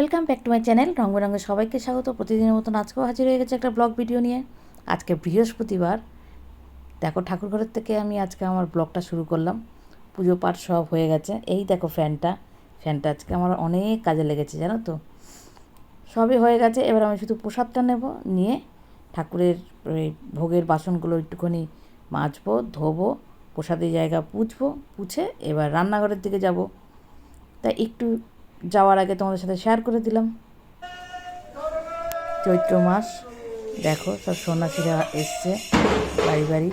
Welcome back to my channel রঙ বেরঙে সবাইকে স্বাগত। প্রতিদিনের মতন আজকেও হাজির হয়ে গেছে একটা ব্লগ ভিডিও নিয়ে। আজকে বৃহস্পতিবার। দেখো ঠাকুর ঘরের থেকে আমি আজকে আমার ব্লগটা শুরু করলাম। পুজো পাঠ সব হয়ে গেছে। এই দেখো ফ্যানটা ফ্যানটা আজকে আমার অনেক কাজে লেগেছে, জানো তো? সবই হয়ে গেছে। এবার আমি শুধু প্রসাদটা নেব, নিয়ে ঠাকুরের ভোগের বাসনগুলো একটুখানি মাজবো, ধোবো প্রসাদের জায়গা পুছবো পুছে এবার রান্নাঘরের দিকে যাব। তাই একটু যাওয়ার আগে তোমাদের সাথে শেয়ার করে দিলাম। চৈত্র মাস, দেখো, সব সন্ন্যাসীরা এসছে, বাড়ি বাড়ি।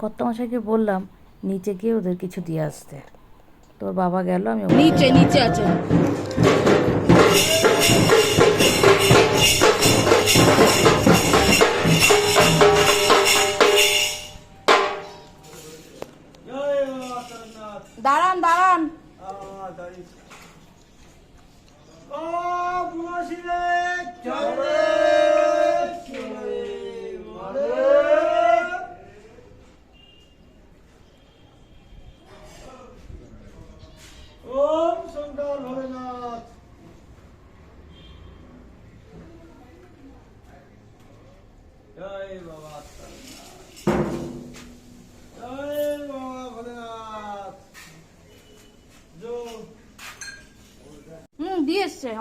কর্তামশাইকে বললাম, নিচে গিয়ে ওদের কিছু দিয়ে আসতে। তোর বাবা গেল আমি নিচে নিচে আছে।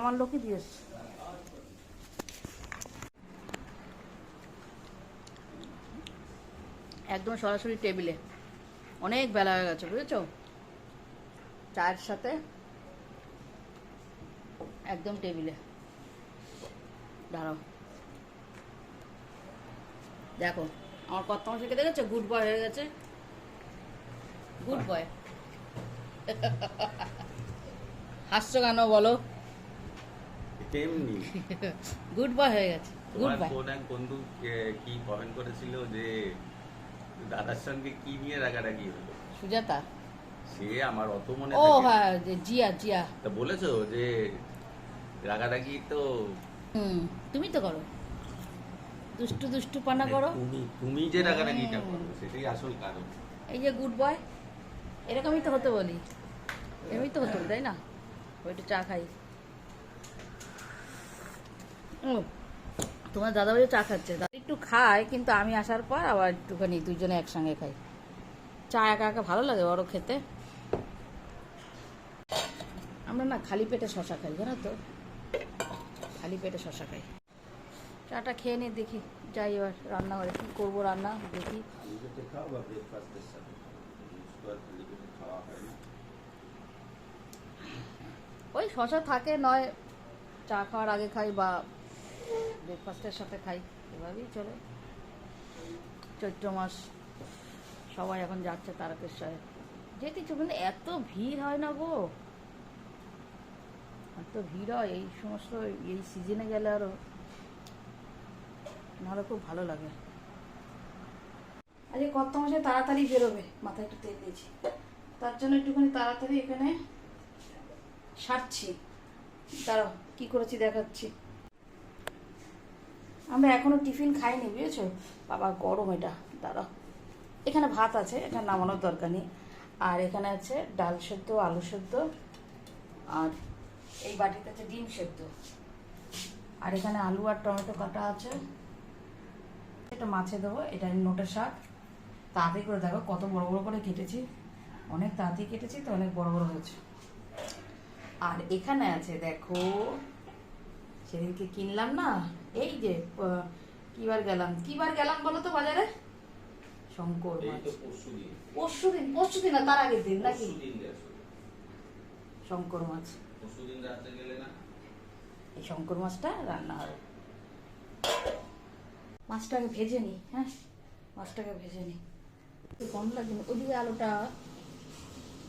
আমার দিয়ে এসছে। একদম সরাসরি টেবিলে অনেক বেলা হয়ে গেছে, বুঝেছ? চায়ের সাথে একদম টেবিলে দাঁড়াও। দেখো, আমার কত মাসে দেখেছ? গুড বয় হয়ে গেছে। গুড বয় হাসছো কেন বলো? তেমনি গুড বয় হয়ে গেছে। গুড বয় কোন এক বন্ধু কি কমেন্ট করেছিল যে দাদার সঙ্গে কি নিয়ে রাগারাগি হলো? সুজাতা। সে আমার অত মনে ও হ্যাঁ যে জিয়া জিয়া। তা বলেছ যে রাগারাগি তো হুম তুমি তো করো। দুষ্টু দুষ্টু পানা করো। তুমি তুমি যে রাগারাগিটা। করো সেটাই আসল কারণ। এই যে গুড বয় এরকমই তো হতে বলি। এরকমই তো হতো তাই না? ওইটা চা খাই। তোমার দাদা ভাইও চা খাচ্ছে। দাদা একটু খায়, কিন্তু আমি আসার পর আবার একটুখানি দুজনে একসঙ্গে খাই। চা একা একা ভালো লাগে বড় খেতে। আমরা না খালি পেটে শশা খাই, জানো তো? খালি পেটে শশা খাই। চাটা খেয়ে নিয়ে দেখি, যাই এবার রান্নাঘরে কী করব রান্না দেখি। ওই শশা থাকে, নয় চা খাওয়ার আগে খাই বা ব্রেকফাস্টের সাথে খাই, এভাবেই চলে। চৈত্র মাস, সবাই এখন যাচ্ছে তারকেশ্বরে। যেতে কিন্তু এত ভিড় হয় না গো। এত ভিড় হয়, এই সমস্ত এই সিজনে গেলে আরও নাহলে খুব ভালো লাগে। আজকে কত মাসে তাড়াতাড়ি বেরোবে, মাথায় একটু তেল দিয়েছি। তার জন্য একটুখানি তাড়াতাড়ি এখানে সারছি। দাঁড়াও, কি করেছি দেখাচ্ছি। আমরা এখনও টিফিন খাইনি, বুঝেছ? বাবা, গরম এটা দাঁড়াও এখানে ভাত আছে, এটা নামানোর দরকার নেই। আর এখানে আছে ডাল সেদ্ধ, আলু সেদ্ধ, আর এই বাটিতে আছে ডিম সেদ্ধ। আর এখানে আলু আর টমেটো কাটা আছে। এটা মাছে দেবো, এটা নোটের শাক। তাড়াতাড়ি করে দেখো কত বড় বড় করে কেটেছি। অনেক তাড়াতাড়ি কেটেছি তো, অনেক বড় বড় হয়েছে। আর এখানে আছে, দেখো সেদিনকে কিনলাম না এই যে কিবার গেলাম কিবার গেলাম বলো তো বাজারে? শঙ্কর মাছ। পরশু দিন। পরশু দিন না তার আগের দিন নাকি? শঙ্কর মাছ। এই শঙ্কর মাছটা রান্না হবে মাছটাকে ভেজে নি হ্যাঁ? মাছটাকে ভেজে নি কম লাগবে না। ওদিকে আলুটা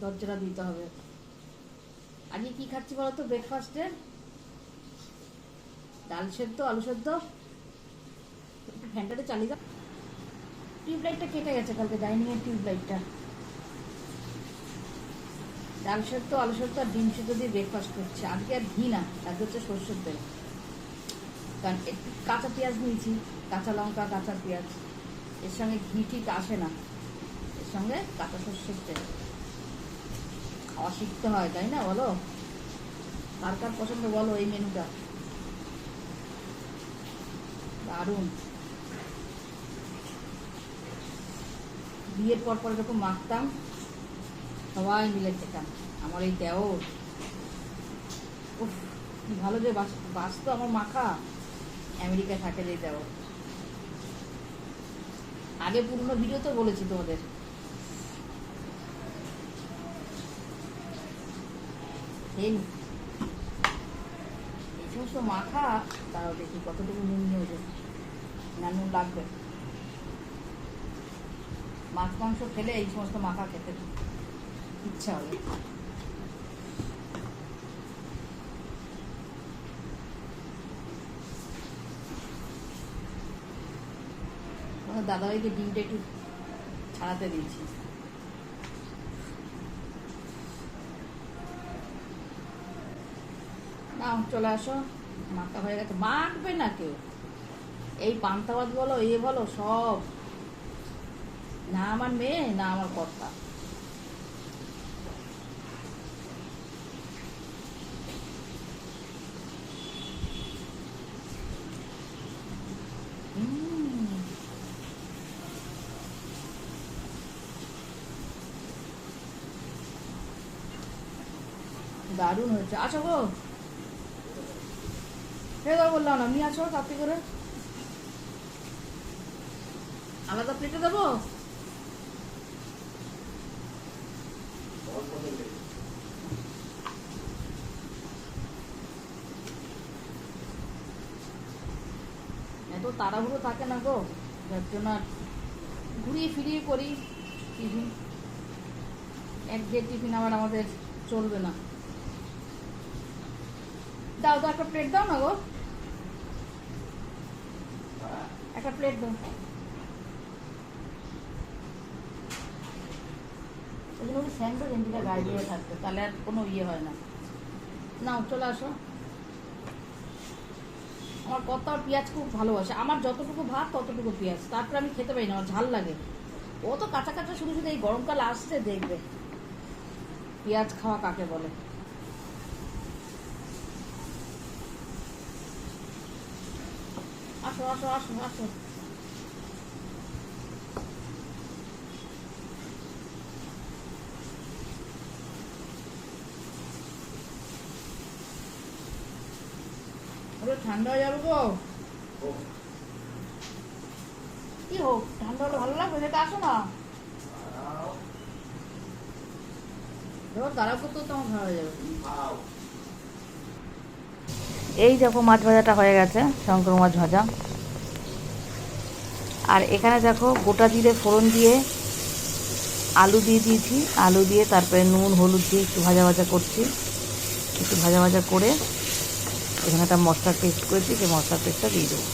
দরজাটা দিতে হবে। আজকে কি খাচ্ছি বলো তো ব্রেকফাস্টে ডাল সেদ্ধ, আলু সেদ্ধ। একটু ফ্যানটাতে চালিয়ে দাও। টিউবলাইটটা কেটে গেছে কালকে, ডাইনিং এর টিউবলাইটটা। ডাল সেদ্ধ, আলু সেদ্ধ আর ডিম সেদ্ধ দিয়ে ব্রেকফাস্ট করছে। আজকে আর ঘি না, আজকে হচ্ছে সর্ষের তেল। কারণ একটু কাঁচা পেঁয়াজ নিয়েছি, কাঁচা লঙ্কা, কাঁচা পেঁয়াজ। এর সঙ্গে ঘি ঠিক আসে না। এর সঙ্গে কাঁচা সর্ষের তেল। খাওয়া শিখতে হয়, তাই না বলো? কার কার পছন্দ বলো এই মেনুটা? দারুণ। বিয়ের পর পর এরকম মাখতাম, সবাই মিলে খেতাম। আমার এই দেওর। উফ ভালো যে বাস তো আমার মাখা। আমেরিকা থাকে যে দেওর। আগে পুরনো ভিডিও তো বলেছি তোমাদের। এই সমস্ত মাখা, তাও দেখি কতটুকু নুন নিয়েছে নুন লাগবে। মাছ, মাংস খেলে এই সমস্ত মাখা খেতে ইচ্ছা হবে। দাদাভাইকে ডিমটা একটু ছাড়াতে দিয়েছি। না চলে আসো। মাখা হয়ে গেছে। মাখবে না কেউ? এই পান্তাবাদ বলো, এ বলো, সব। না আমার মেয়ে, না আমার কর্তা। দারুণ হয়েছে। আছো গো। খেয়ে দাও বললাম না, নিয়ে আসো তাড়াতাড়ি করে। আলাদা প্লেটে দেবো। এত তাড়াহুড়ো থাকে না গো, যার জন্য ঘুরিয়ে ফিরিয়ে করি টিফিন। এক দেড় টিফিন আবার আমাদের চলবে না। দাও তো একটা প্লেট দাও না গো। একটা প্লেট দাও। জন্য স্যান্ডো গেঞ্জিটা গায়ে দিয়ে থাকতে তাহলে আর কোনো ইয়ে হয় না। নাও, চলে আসো। আমার কত পেঁয়াজ খুব ভালোবাসে। আমার যতটুকু ভাত, ততটুকু পেঁয়াজ। তারপরে আমি খেতে পারি না, আমার ঝাল লাগে। ও তো কাঁচা কাঁচা, শুধু শুধু এই গরমকাল আসছে, দেখবে। পেঁয়াজ খাওয়া কাকে বলে? আসো আসো আসো আসো ওরে ঠান্ডা হয়ে গো। কি হোক, ঠান্ডা হলে ভালো লাগবে যেটা আসো না। এই দেখো মাছ ভাজাটা হয়ে গেছে, শঙ্কর মাছ ভাজা। আর এখানে দেখো গোটা জিরে ফোড়ন দিয়ে আলু দিয়ে দিয়েছি, আলু দিয়ে তারপরে নুন, হলুদ দিয়ে একটু ভাজা ভাজা করছি। একটু ভাজা ভাজা করে এখানে একটা মশলার পেস্ট করেছি, সেই মশলার পেস্টটা দিয়ে দেবো।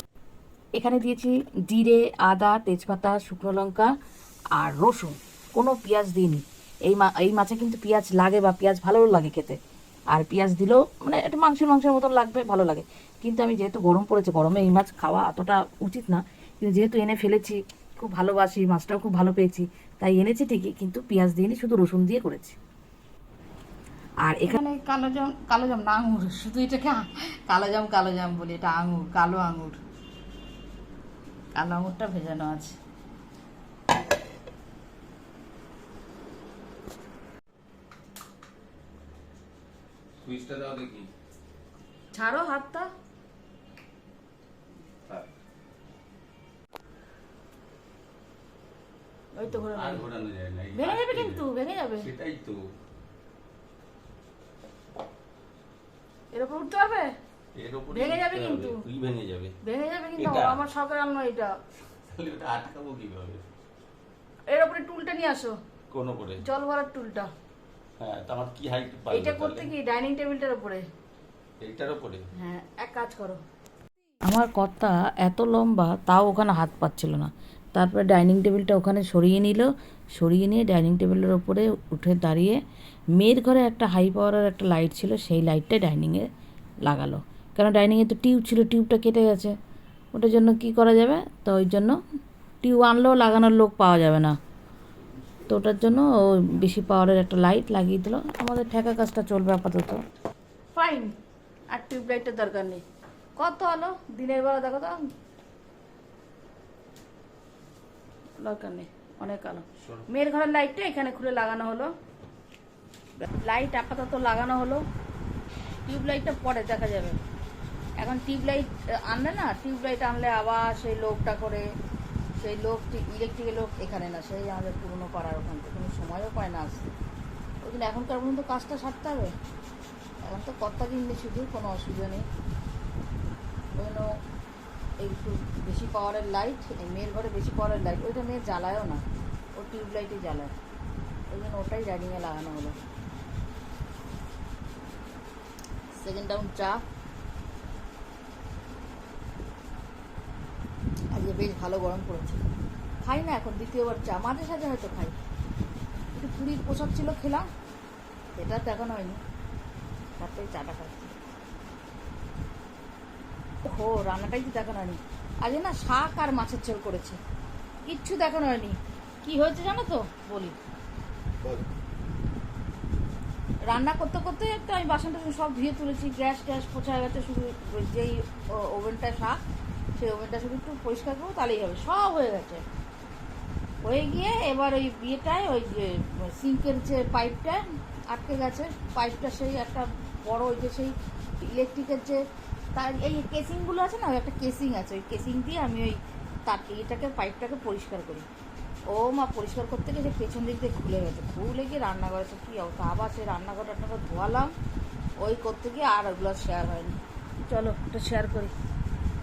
এখানে দিয়েছি জিরে, আদা, তেজপাতা, শুকনো লঙ্কা আর রসুন। কোনো পেঁয়াজ দিইনি। এই মা এই মাছে কিন্তু পেঁয়াজ লাগে বা পেঁয়াজ ভালো লাগে খেতে। আর পেঁয়াজ দিলেও মানে একটু মাংসের মাংসের মতন লাগবে, ভালো লাগে। কিন্তু আমি যেহেতু গরম পড়েছে, গরমে এই মাছ খাওয়া অতটা উচিত না। কিন্তু যেহেতু এনে ফেলেছি, খুব ভালোবাসি, মাছটাও খুব ভালো পেয়েছি, তাই এনেছি ঠিকই, কিন্তু পেঁয়াজ দিইনি, শুধু রসুন দিয়ে করেছি। আর এখানে এখানে কালো জাম কালো জাম না আঙুর। শুধু এটাকে আ- কালো জাম কালো জাম বলি এটা আঙুর কালো আঙুর। কালো আঙুরটা ভেজানো আছে। সুইচটা দাও দেখি। ছাড়ো হাতটা। ওই তো ঘোরা আর ঘোরানো যায় না ভেঙে যাবে কিন্তু ভেঙে যাবে। সেটাই তো। এর উপর উঠতে পারবে এর উপরে ভেঙে যাবে কিন্তু। তুই ভেঙে যাবে। ভেঙে যাবে কিন্তু আমার শখের রান্না এটা। তাহলে ওটা আটকাবো কীভাবে? এর উপরে টুলটা নিয়ে আসো। কোন করে জল ভরার টুলটা। হ্যাঁ তো আমার কি হাইট এইটা করতে কি ডাইনিং টেবিলটার উপরে। এইটার উপরে? হ্যাঁ এক কাজ করো। আমার কর্তা এত লম্বা তাও ওখানে হাত পাচ্ছিল না। তারপরে ডাইনিং টেবিলটা ওখানে সরিয়ে নিল। সরিয়ে নিয়ে ডাইনিং টেবিলের ওপরে উঠে দাঁড়িয়ে মেয়ের ঘরে একটা হাই পাওয়ারের একটা লাইট ছিল, সেই লাইটটা ডাইনিংয়ে লাগালো। কারণ ডাইনিংয়ে তো টিউব ছিল টিউবটা কেটে গেছে। ওটার জন্য কি করা যাবে? তো ওই জন্য টিউব আনলেও লাগানোর লোক পাওয়া যাবে না। তো ওটার জন্য ও বেশি পাওয়ারের একটা লাইট লাগিয়ে দিল। আমাদের ঠেকা কাজটা চলবে আপাতত। ফাইন আর টিউব টিউবলাইটের দরকার নেই। কত হলো দিনের বেলা দেখো তো। দরকার নেই অনেক আলো। মেয়ের ঘরের লাইটটা এখানে খুলে লাগানো হলো। লাইট আপাতত লাগানো হলো। টিউব লাইটটা পরে দেখা যাবে। এখন টিউব লাইট আনলে না টিউব লাইট আনলে আবার সেই লোকটা করে সেই লোক ইলেকট্রিকের লোক এখানে না সেই আমাদের পুরনো পাড়ার ওখান থেকে। কোনো সময়ও পায় না আসতে। ওই জন্য এখনকার পর্যন্ত কাজটা সারতে হবে। এখন তো কর্তা কিনলে শুধু কোনো অসুবিধা নেই। ওই জন্য একটু বেশি পাওয়ারের লাইট এই মেয়ের ঘরে বেশি পাওয়ারের লাইট ওইটা মেয়ে জ্বালায়ও না। ও টিউব লাইটই জ্বালায়। ওই জন্য ওটাই রাইডিংয়ে লাগানো হলো। সেকেন্ড ডাউন চা। আজকে বেশ ভালো গরম পড়েছে। খাই না এখন, দ্বিতীয়বার চা। মাঝে সাঝে হয়তো খাই। একটু পুরীর পোশাক ছিল খেলাম এটা দেখানো হয়নি। তারপরে চাটা খাচ্ছি। ও রান্নাটাই তো দেখানো হয়নি। আজকে না শাক আর মাছের ঝোল করেছে। কিচ্ছু দেখানো হয়নি। কি হয়েছে জানো তো? বলি। রান্না করতে করতে একটু আমি বাসন টাসন সব ধুয়ে তুলেছি গ্যাস ট্যাস পোছা গেছে শুধু যেই ও- ওভেনটা শাক সেই ওভেনটা শুধু একটু পরিষ্কার করব তাহলেই হবে। সব হয়ে গেছে। হয়ে গিয়ে এবার ওই বিয়েটায় ওই যে সিঙ্কের যে পাইপটা আটকে গেছে পাইপটা সেই একটা বড় ওই যে সেই ইলেকট্রিকের যে তার এই কেসিংগুলো আছে না, ওই একটা কেসিং আছে, ওই কেসিং দিয়ে আমি ওই তার এটাকে পাইপটাকে পরিষ্কার করি। ও মা, পরিষ্কার করতে যে পেছন দিক দিয়ে খুলে গেছে, খুলে গিয়ে রান্নাঘরে তো কী অবস্থা? আবার সেই রান্নাঘর টান্নাঘর ধোয়ালাম, ওই করতে গিয়ে আর ওগুলো শেয়ার হয়নি। চলো এটা শেয়ার করি।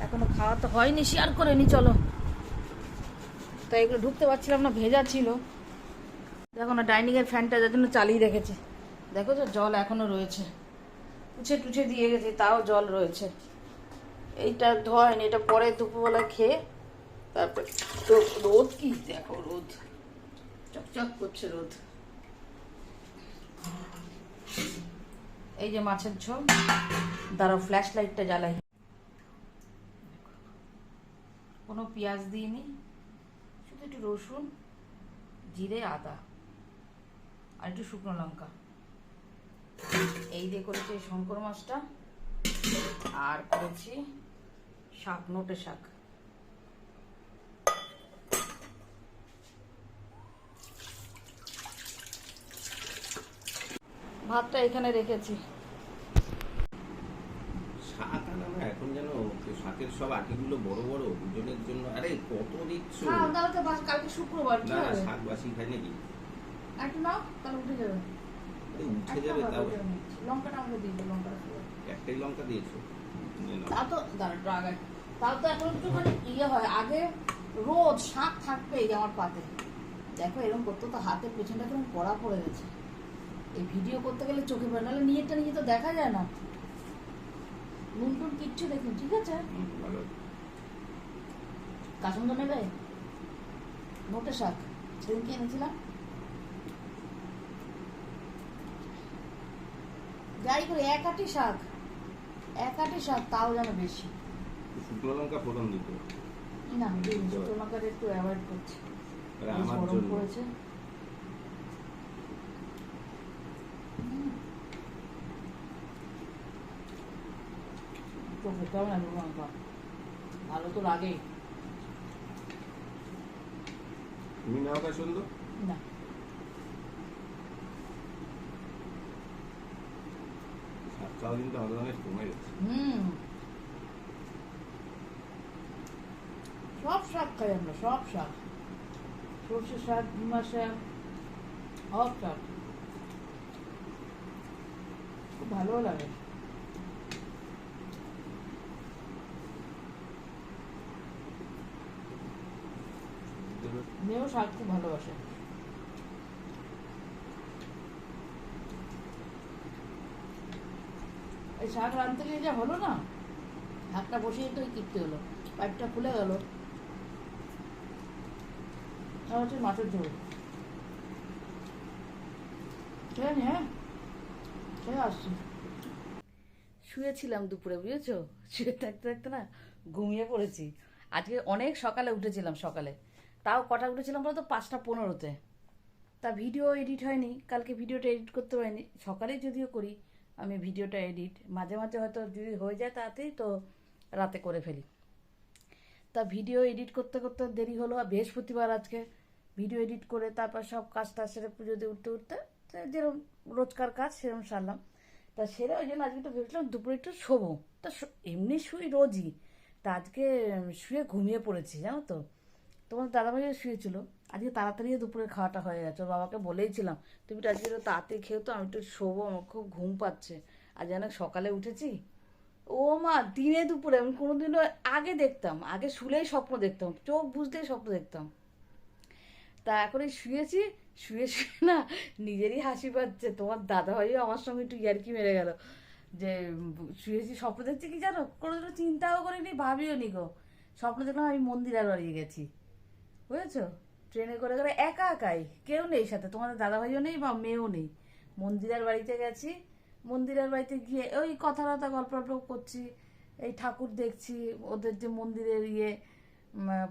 এখনও খাওয়া তো হয়নি শেয়ার করে নি, চলো। তাই এগুলো ঢুকতে পারছিলাম না, ভেজা ছিল। দেখো না, ডাইনিংয়ের ফ্যানটা যার জন্য চালিয়ে রেখেছি। দেখো তো, জল এখনও রয়েছে। উঠে টুছে দিয়ে গেছি, তাও জল রয়েছে। এইটা ধোয়নি এটা পরে দুপুরবেলা খেয়ে তারপর তো রোদ কি? দেখো রোদ। চকচক করছে রোদ। এই যে মাছের ঝোল, দাঁড়াও ফ্ল্যাশ লাইটটা জ্বালাই। কোনো পেঁয়াজ দিইনি, শুধু একটু রসুন, জিরে, আদা, আর একটু শুকনো লঙ্কা। এই দিয়ে করেছি শঙ্কর মাছটা। আর করেছি শাক নোটে শাক। ভাতটা এখানে রেখেছি। শাক আনা এখন যেন শাকের সব আটিগুলো বড় বড় দুজনের জন্য। আরে কত দিচ্ছ? কালকে শুক্রবার না শাক বাসি খাই নাকি? একটু নাও তাহলে উঠে যাবে। উঠে যাবে তাও। লঙ্কাটা আমাকে দিয়ে লঙ্কাটা একটাই লঙ্কা দিয়েছ? নিয়ে তা তো দাঁড়া তাও তো এখন একটুখানি ইয়ে হয়। আগে রোজ শাক থাকবেই আমার পাতে। দেখো এরকম করতে তো হাতের পেছনটা কেমন পড়ে গেছে। এই ভিডিও করতে গেলে চোখে পড়ে নাহলে নিজেরটা নিজে তো দেখা যায় না। নুন টুন কিচ্ছু দেখুন ঠিক আছে? নেবে? নোটে শাক। সেদিনকে এনেছিলাম। যাই করে এক আটি শাক এক আটি শাক তাও যেন বেশি। শুকনো লঙ্কা ফোড়ন দিত না দিন শুকনো লঙ্কাটা একটু অ্যাভয়েড করছি। আমার জন্য। পড়েছে। তো খেতে হবে না শুকনো লঙ্কা ভালো তো লাগেই তুমি নাও না। খাওয়া কিন্তু আমাদের অনেক কমে গেছে হুম সব শাক খাই আমরা সব শাক সর্ষে শাক ডিমা শাক সব শাক খুব ভালো লাগে মেয়েও শাক খুব ভালোবাসে এই শাক রাঁধতে গিয়ে যা হলো না? শাকটা বসিয়ে তো কিনতে হলো, পাইপটা খুলে গেল। আর হচ্ছে মাছের ঝোল। জানি হ্যাঁ? খেয়ে আসছি। শুয়েছিলাম দুপুরে, বুঝেছ? শুয়ে থাকতে থাকতে না ঘুমিয়ে পড়েছি। আজকে অনেক সকালে উঠেছিলাম সকালে। তাও কটা উঠেছিলাম বলতো? পাঁচটা পনেরোতে। তা ভিডিও এডিট হয়নি, কালকে ভিডিওটা এডিট করতে পারিনি। সকালেই যদিও করি আমি ভিডিওটা এডিট, মাঝে মাঝে হয়তো যদি হয়ে যায় তাড়াতাড়ি, তো রাতে করে ফেলি। তা ভিডিও এডিট করতে করতে দেরি হলো, আর বৃহস্পতিবার আজকে ভিডিও এডিট করে তারপর সব কাজটা সেরে পুজো দিয়ে উঠতে উঠতে তো যেরকম রোজকার কাজ সেরকম সারলাম। তা সেরে ওই জন্য আজকে একটু ভেবেছিলাম দুপুরে একটু শোবো। তা এমনি শুই রোজই। তা আজকে শুয়ে ঘুমিয়ে পড়েছি, জানো তো? তোমার দাদাভাইও শুয়েছিল। আজকে তাড়াতাড়ি দুপুরে খাওয়াটা হয়ে গেছে। ওর বাবাকে বলেইছিলাম, তুমি তো আজকে একটু তাড়াতাড়ি খেয়ে তো আমি একটু শোবো, আমার খুব ঘুম পাচ্ছে। আজ অনেক সকালে উঠেছি। ও মা, দিনে দুপুরে আমি কোনোদিনও আগে দেখতাম, আগে শুলেই স্বপ্ন দেখতাম, চোখ বুঝতেই স্বপ্ন দেখতাম। তা এখন এই শুয়েছি, শুয়ে শুয়ে না নিজেরই হাসি পাচ্ছে। তোমার দাদা ভাইও আমার সঙ্গে একটু ইয়ার্কি মেরে গেল, যে শুয়েছি, স্বপ্ন দেখছি কি জানো? কোনোদিনও চিন্তাও করিনি, ভাবিও নি গো। স্বপ্ন দেখলাম আমি মন্দিরার বাড়ি গেছি। বুঝেছ? ট্রেনে করে করে একা একাই, কেউ নেই সাথে, তোমাদের দাদা ভাইও নেই বা মেয়েও নেই। মন্দিরার বাড়িতে গেছি, মন্দিরের বাড়িতে গিয়ে ওই কথা গল্প টল্প করছি, এই ঠাকুর দেখছি, ওদের যে মন্দিরের ইয়ে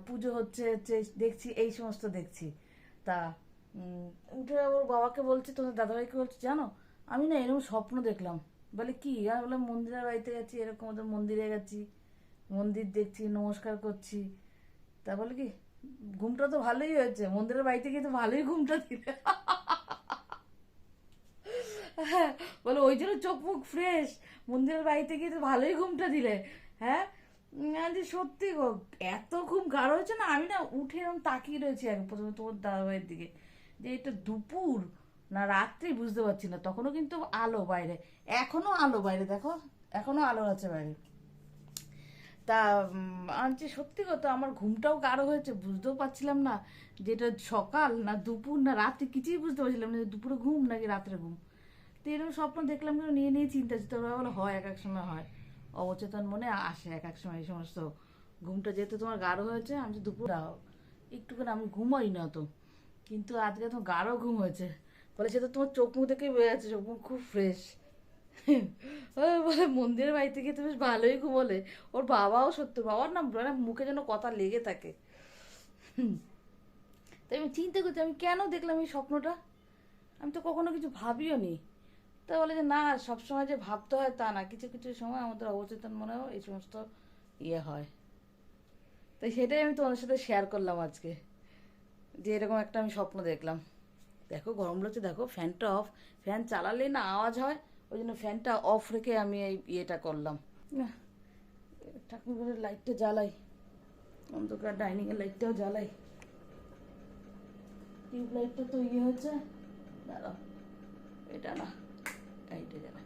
পুজো হচ্ছে হচ্ছে, দেখছি, এই সমস্ত দেখছি। তা উঠে ওর বাবাকে বলছি, তোমাদের দাদাভাইকে বলছি, জানো, আমি না এরকম স্বপ্ন দেখলাম। বলে, কি? আর বলে মন্দিরের বাড়িতে গেছি, এরকম ওদের মন্দিরে গেছি, মন্দির দেখছি, নমস্কার করছি। তা বলে কি ঘুমটা তো ভালোই হয়েছে। মন্দিরের বাড়িতে গিয়ে তো ভালোই ঘুমটা দিলে। হ্যাঁ বলে ওই জন্য চোখ মুখ ফ্রেশ মন্দিরের বাড়িতে গিয়ে তো ভালোই ঘুমটা দিলে। হ্যাঁ? বলছি, সত্যি গো এত ঘুম গাঢ় হয়েছে না? আমি না উঠে এরকম তাকিয়ে রয়েছি আগে প্রথমে তোমার দাদাভাইয়ের দিকে। যে এটা দুপুর না রাত্রি বুঝতে পারছি না। তখনও কিন্তু আলো বাইরে। এখনও আলো বাইরে দেখো? এখনও আলো আছে বাইরে। তা আনছি। সত্যি কথা, আমার ঘুমটাও গাঢ় হয়েছে, বুঝতেও পারছিলাম না যে এটা সকাল না দুপুর না রাত্রি, কিছুই বুঝতে পারছিলাম না দুপুরে ঘুম নাকি রাত্রে ঘুম। তো এরকম স্বপ্ন দেখলাম কিন্তু নিয়ে নিয়ে চিন্তা চিন্তা বলে হয় এক এক সময় হয়। অবচেতন মনে আসে এক এক সময় এই সমস্ত। ঘুমটা যেহেতু তোমার গাঢ় হয়েছে, আমি দুপুর একটুখানি আমি ঘুমাই না তো। কিন্তু আজকে তো গাঢ় ঘুম হয়েছে। বলে সে তো তোমার চোখ মুখ দেখেই বোঝা যাচ্ছে, চোখ মুখ খুব ফ্রেশ বলে, মন্দিরের বাড়ি থেকে তো বেশ ভালোই ঘুমোলে। ওর বাবাও সত্যি, বাবার না মানে মুখে যেন কথা লেগে থাকে। তাই আমি চিন্তা করছি, আমি কেন দেখলাম এই স্বপ্নটা? আমি তো কখনো কিছু ভাবিও নি। তা বলে যে, না, সবসময় যে ভাবতে হয় তা না, কিছু কিছু সময় আমাদের অবচেতন মনেও এই সমস্ত ইয়ে হয়। তাই সেটাই আমি তোমাদের সাথে শেয়ার করলাম আজকে, যে এরকম একটা আমি স্বপ্ন দেখলাম। দেখো, গরম লাগছে, দেখো ফ্যানটা অফ ফ্যান চালালেই না আওয়াজ হয়। ওই জন্য ফ্যানটা অফ রেখে আমি এই ইয়েটা করলাম। ঠাকুর লাইটটা জ্বালাই। অন্ধকার ডাইনিংয়ের লাইটটাও জ্বালাই। টিউব লাইটটা তো ইয়ে হচ্ছে। দাঁড়াও, এটা না এইটা জ্বালাই।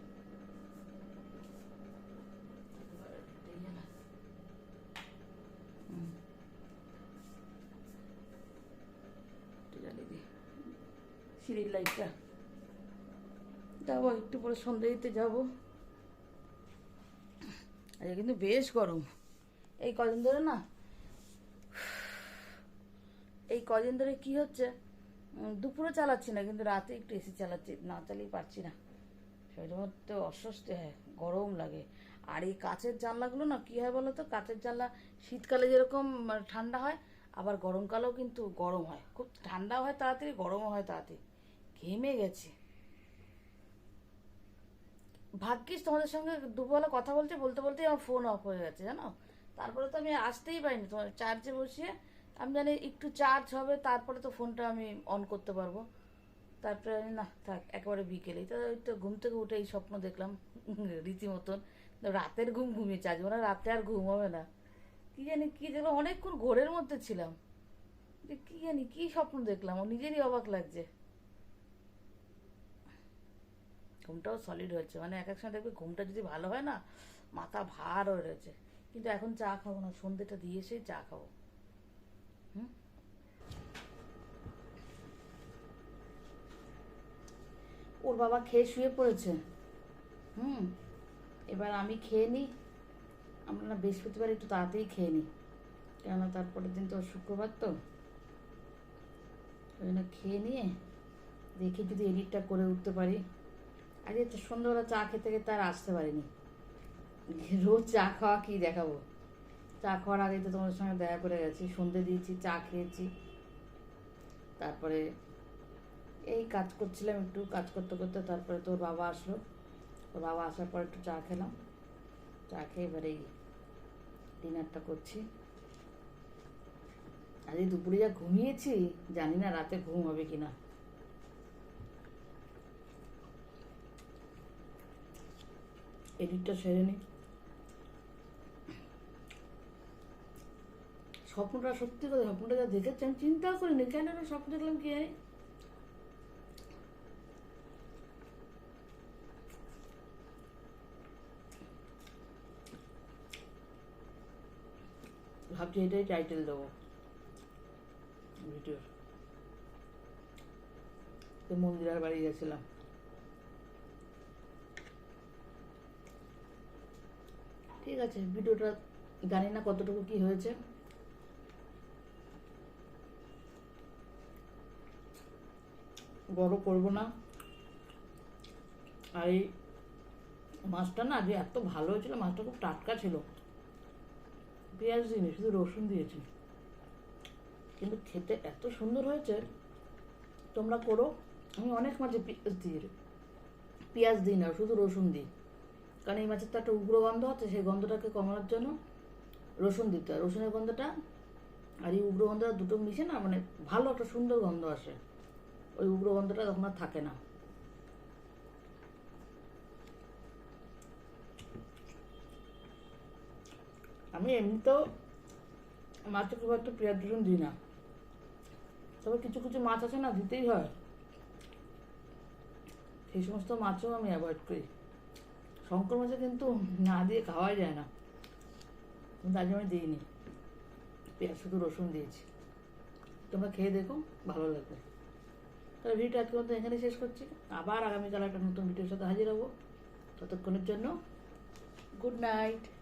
দিই। সিঁড়ির লাইটটা যাব, একটু পরে সন্ধে দিতে যাব। আজকে কিন্তু বেশ গরম। এই কদিন ধরে না, এই কদিন ধরে কি হচ্ছে দুপুরে চালাচ্ছি না, কিন্তু রাতে একটু এসি চালাচ্ছি, না চালিয়ে পারছি না। শরীরের মধ্যে অস্বস্তি, হয়, গরম লাগে। আর এই কাঁচের জানলাগুলো না, কি হয় বলো তো কাঁচের জানলা শীতকালে যেরকম মানে ঠান্ডা হয়, আবার গরমকালেও কিন্তু গরম হয়। খুব ঠান্ডাও হয় তাড়াতাড়ি, গরমও হয় তাড়াতাড়ি। ঘেমে গেছি। ভাগ্যিস তোমাদের সঙ্গে দুপুরবেলা কথা বলতে বলতে, বলতেই আমার ফোন অফ হয়ে গেছে, জানো? তারপরে তো আমি আসতেই পারিনি, তোমার চার্জে বসিয়ে আমি জানি একটু চার্জ হবে, তারপরে তো ফোনটা আমি অন করতে পারব। তারপরে আমি, না, থাক, একেবারে বিকেলেই। তো ওই তো ঘুম থেকে উঠে এই স্বপ্ন দেখলাম, রীতিমতন। রাতের ঘুম ঘুমিয়েছে আজ মনে রাতে আর ঘুম হবে না। কি জানি কি দেখলাম অনেকক্ষণ ঘোরের মধ্যে ছিলাম। যে কি জানি কি স্বপ্ন দেখলাম, ও নিজেরই অবাক লাগছে। ঘুমটাও সলিড হয়েছে। মানে এক এক সময় দেখবে ঘুমটা যদি ভালো হয় না, মাথা ভার হয়ে রয়েছে। কিন্তু এখন চা খাব না সন্ধ্যেটা দিয়ে এসেই চা খাব। হুম? ওর বাবা খেয়ে শুয়ে পড়েছে। হুম? এবার আমি খেয়ে নিই। আমরা না বৃহস্পতিবার একটু তাড়াতাড়ি খেয়ে নিই। কেননা তারপরের দিন তো শুক্রবার তো। ওই জন্য খেয়ে নিয়ে দেখি যদি এডিটটা করে উঠতে পারি। আজকে তো সন্ধ্যাবেলা চা খেতে খেতে আর আসতে পারিনি। রোজ চা খাওয়া কি দেখাবো? চা খাওয়ার আগে তো তোমাদের সঙ্গে দেখা করে গেছি, সন্ধে দিয়েছি, চা খেয়েছি। তারপরে এই কাজ করছিলাম একটু, কাজ করতে করতে তারপরে তোর বাবা আসলো। তোর বাবা আসার পর একটু চা খেলাম। চা খেয়ে এবারে ডিনারটা করছি। আজকে দুপুরে যা ঘুমিয়েছি, জানি না রাতে ঘুম হবে কি না এডিটটা সেরে নি। স্বপ্নটা সত্যি করে স্বপ্নটা যা দেখেছি আমি চিন্তাও করিনি। কেন স্বপ্ন দেখলাম কি? জানি ভাবছি এটাই টাইটেল দেবো। ভিডিওর। মন্দিরার বাড়ি গেছিলাম ঠিক আছে, ভিডিওটা, জানি না কতটুকু কি হয়েছে। বড় করব না। আর এই মাছটা না যে এত ভালো হয়েছিল, মাছটা খুব টাটকা ছিল। পেঁয়াজ দিইনি, শুধু রসুন দিয়েছি। কিন্তু খেতে এত সুন্দর হয়েছে, তোমরা করো। আমি অনেক মাঝে পেঁয়াজ দিই পেঁয়াজ দিই না, শুধু রসুন দিই। কারণ এই মাছের তো একটা উগ্র গন্ধ আছে, সেই গন্ধটাকে কমানোর জন্য রসুন দিতে হয়। রসুনের গন্ধটা আর এই উগ্র গন্ধটা দুটো মিশে না মানে ভালো একটা সুন্দর গন্ধ আসে। ওই উগ্র গন্ধটা তখন আর থাকে না। আমি এমনিতেও মাছে খুব একটা পেঁয়াজ রসুন দিই না। তবে কিছু কিছু মাছ আছে না, দিতেই হয়। সেই সমস্ত মাছও আমি অ্যাভয়েড করি। শঙ্কর মাছে কিন্তু না দিয়ে খাওয়াই যায় না। কিন্তু জন্য দিইনি। পেঁয়াজ, শুধু রসুন দিয়েছি। তোমরা খেয়ে দেখো, ভালো লাগবে। তাহলে ভিডিওটা আজকে মতো এখানে শেষ করছি। আবার আগামীকাল একটা নতুন ভিডিওর সাথে হাজির হব। ততক্ষণের জন্য, গুড নাইট।